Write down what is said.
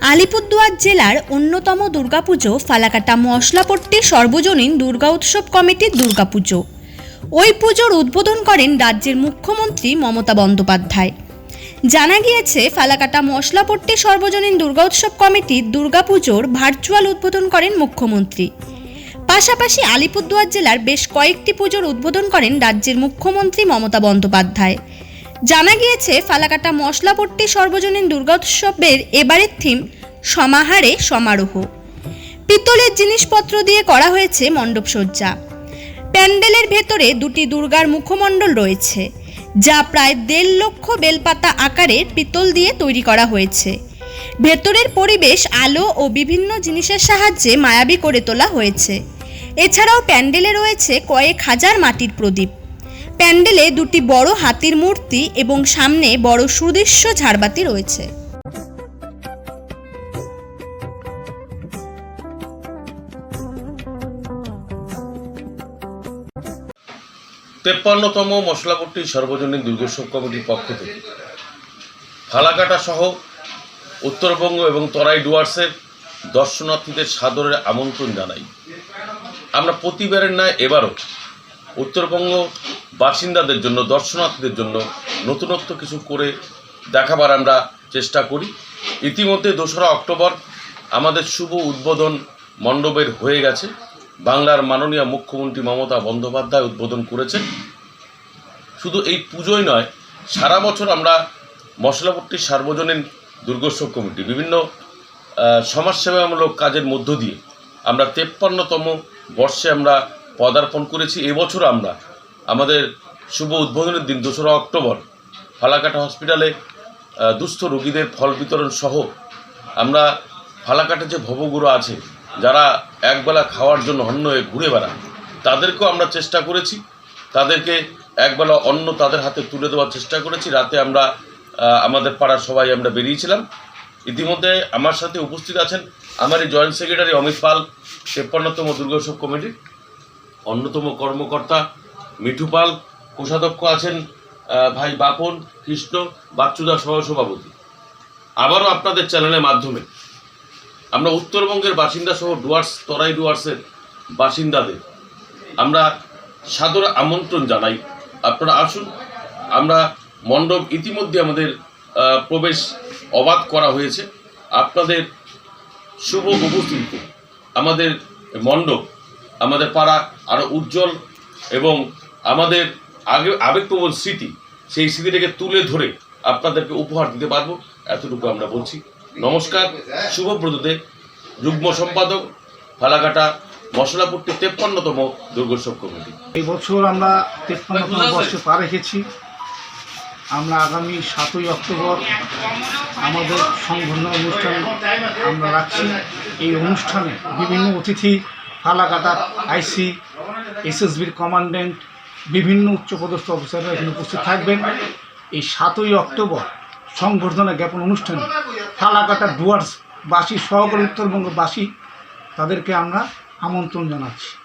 আলিপুরদুয়ার জেলার অন্যতম দুর্গাপুজো ফালাকাটা মশলাপট্টি সর্বজনীন দুর্গা উৎসব কমিটির দুর্গাপুজো। ওই পুজোর উদ্বোধন করেন রাজ্যের মুখ্যমন্ত্রী মমতা বন্দ্যোপাধ্যায়। জানা গিয়েছে, ফালাকাটা মশলাপট্টি সর্বজনীন দুর্গা উৎসব কমিটির দুর্গাপুজোর ভার্চুয়াল উদ্বোধন করেন মুখ্যমন্ত্রী। পাশাপাশি আলিপুরদুয়ার জেলার বেশ কয়েকটি পুজোর উদ্বোধন করেন রাজ্যের মুখ্যমন্ত্রী মমতা বন্দ্যোপাধ্যায়। জানা গিয়েছে, ফালাকাটা মশলাপট্টি সর্বজনীন দুর্গোৎসবের এবারের থিম সমাহারে সমারোহ। পিতলের জিনিসপত্র দিয়ে করা হয়েছে মণ্ডপসজ্জা। প্যান্ডেলের ভেতরে দুটি দুর্গার মুখমণ্ডল রয়েছে, যা প্রায় দেড় লক্ষ বেলপাতা আকারের পিতল দিয়ে তৈরি করা হয়েছে। ভেতরের পরিবেশ আলো ও বিভিন্ন জিনিসের সাহায্যে মায়াবী করে তোলা হয়েছে। এছাড়াও প্যান্ডেলে রয়েছে কয়েক হাজার মাটির প্রদীপ। প্যান্ডেলে দুটি বড় হাতির মূর্তি এবং সামনে বড় সুদৃশ্য ঝাড়বাতি রয়েছে। তেপ্পান্নতম মশলাপট্টি সর্বজনীন দুর্গোৎসব কমিটির পক্ষ থেকে। ফালাকাটা সহ উত্তরবঙ্গ এবং তরাই ডুয়ার্সের দর্শনার্থীদের সাদরের আমন্ত্রণ জানাই। আমরা প্রতিবারের ন্যায় এবারও উত্তরবঙ্গ বাসিন্দাদের জন্য, দর্শনার্থীদের জন্য নতুনত্ব কিছু করে দেখাবার আমরা চেষ্টা করি। ইতিমধ্যে দোসরা অক্টোবর আমাদের শুভ উদ্বোধন মণ্ডপের হয়ে গেছে। বাংলার মাননীয় মুখ্যমন্ত্রী মমতা বন্দ্যোপাধ্যায় উদ্বোধন করেছেন। শুধু এই পুজোই নয়, সারা বছর আমরা মশলাপট্টি সার্বজনীন দুর্গোৎসব কমিটি, বিভিন্ন সমাজসেবামূলক কাজের মধ্য দিয়ে আমরা তেপ্পান্নতম বর্ষে আমরা পদার্পণ করেছি। এবছর আমরা আমাদের শুভ উদ্বোধনের দিন দোসরা অক্টোবর, ফালাকাটা হসপিটালে দুস্থ রোগীদের ফল বিতরণ সহ আমরা ফালাকাটে যে ভবগুরু আছে, যারা একবেলা খাওয়ার জন্য অন্য হয়ে ঘুরে বেড়ায়, তাদেরকেও আমরা চেষ্টা করেছি। তাদেরকে একবেলা অন্ন তাদের হাতে তুলে দেওয়ার চেষ্টা করেছি। রাতে আমরা আমাদের পাড়ার সবাই আমরা বেরিয়েছিলাম। ইতিমধ্যে আমার সাথে উপস্থিত আছেন আমার এই জয়েন্ট সেক্রেটারি অমিত পাল, তেপ্পান্নতম দুর্গোৎসব কমিটির অন্যতম কর্মকর্তা মিঠু পাল কোষাধ্যক্ষ আছেন ভাই বাপন, কৃষ্ণ, বাচ্চুদা সহসভাপতি আবারও আপনাদের চ্যানেলের মাধ্যমে আমরা উত্তরবঙ্গের বাসিন্দা সহ ডুয়ার্স, তরাই ডুয়ার্সের বাসিন্দাদের আমরা সাদর আমন্ত্রণ জানাই। আপনারা আসুন, আমরা মণ্ডপ ইতিমধ্যে আমাদের প্রবেশ অবাধ করা হয়েছে। আপনাদের শুভ উপস্থিতিতে আমাদের মণ্ডপ, আমাদের পাড়া আরও উজ্জ্বল এবং আমাদের আগে, আবেগপ্রবণ স্মৃতি, সেই স্মৃতিটাকে তুলে ধরে আপনাদেরকে উপহার দিতে পারব, এতটুকু আমরা বলছি। নমস্কার শুভব্রতদে যুগ্ম সম্পাদক, ফালাকাটা মশলাপট্টি তেপ্পান্নতম দুর্গোৎসব কমিটি। এই বছর আমরা তেপ্পান্নতম বর্ষে পা রেখেছি। আমরা আগামী সাতই অক্টোবর আমাদের সংবর্ধনা অনুষ্ঠান আমরা রাখছি। এই অনুষ্ঠানে বিভিন্ন অতিথি ফালাকাটা আইসি, এসএসবির কমান্ড্যান্ট বিভিন্ন উচ্চপদস্থ অফিসাররা এখানে উপস্থিত থাকবেন। এই সাতই অক্টোবর সংবর্ধনা জ্ঞাপন অনুষ্ঠানে, ফালাকাটা ডুয়ার্স বাসী, সহকারী উত্তরবঙ্গবাসী তাদেরকে আমরা আমন্ত্রণ জানাচ্ছি।